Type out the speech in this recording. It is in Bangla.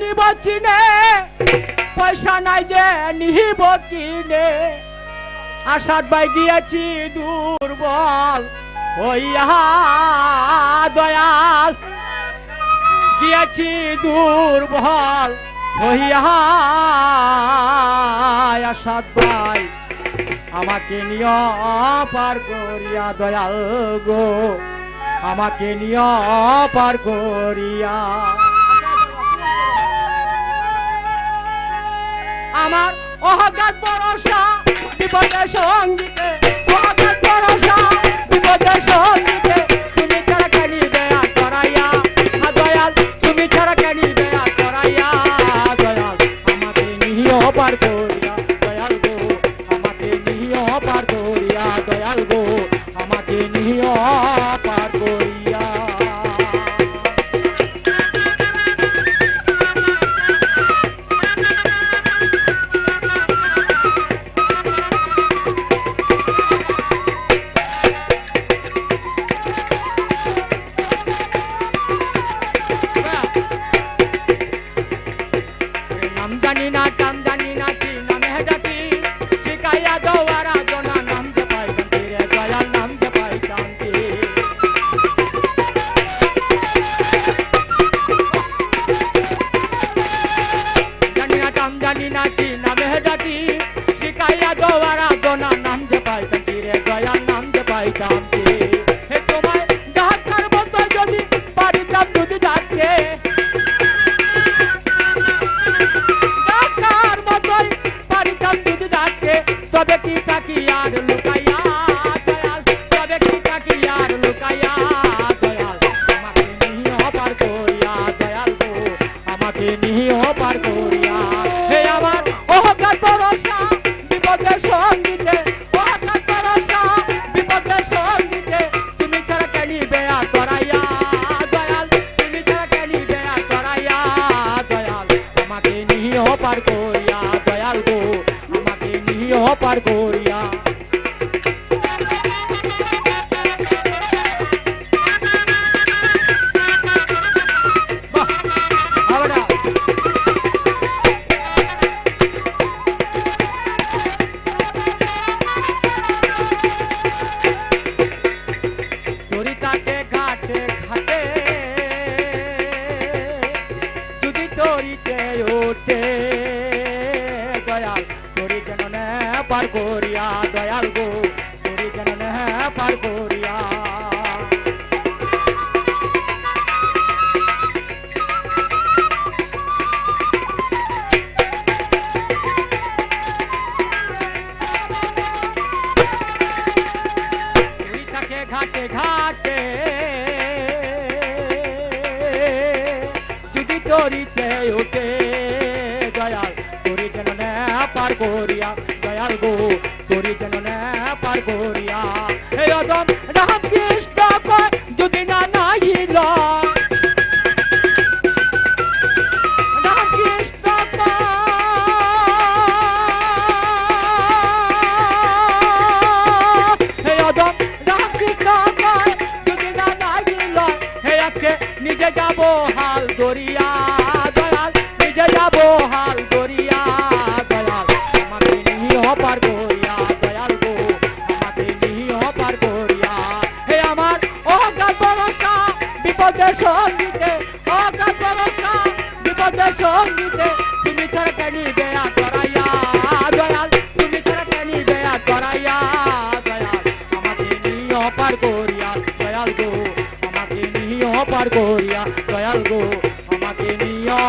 নিব চিনে পয়সা নাই যে নিব কিনে। আশার বাই গিয়েছি দুর্বল হইয়া দয়াল। গিয়েছি দুর্বল হইয়া আশাদ ভাই আমাকে নিয় পার করিয়া দয়াল গো। আমাকে নিয় পার করিয়া আমার অহগাত ভরসা বিপদে সঙ্গীতে। অহগাত ভরসা বিপদে সঙ্গীতে। তুমি ছাড়া কেনি দেয়া করাইয়া দয়াল, তুমি ছাড়া কেনি করাইয়া দয়াল, আমাকে নিহিও পার করিয়া। দয়াল গো, আমাকে নিহিও পার করিয়া। দয়াল গো, আমাকে নিহিও যে হে তোমায় ডাক্তার মতো যদি পারিতাম যদি ডাকে ডাকার মতোই পারিতাম যদি ডাকে তবে কি থাকি আর লুকাইয়া তবে কি থাকি আর লুকাইয়া? করিয়া, দয়াল গো তরি যেন নে পার করিয়া। ঘাটে ঘাটে, যদি তরিতে ওঠে, দয়াল তরি যেন নে পার করিয়া। গো তরি যেন নে পার করিয়া হে অদম রাম কৃষ্ণ কয়, যদি না রাম কৃষ্ণ কয় আমাকে নিহ পার করিয়া দয়াল গো আমাকে নিয়া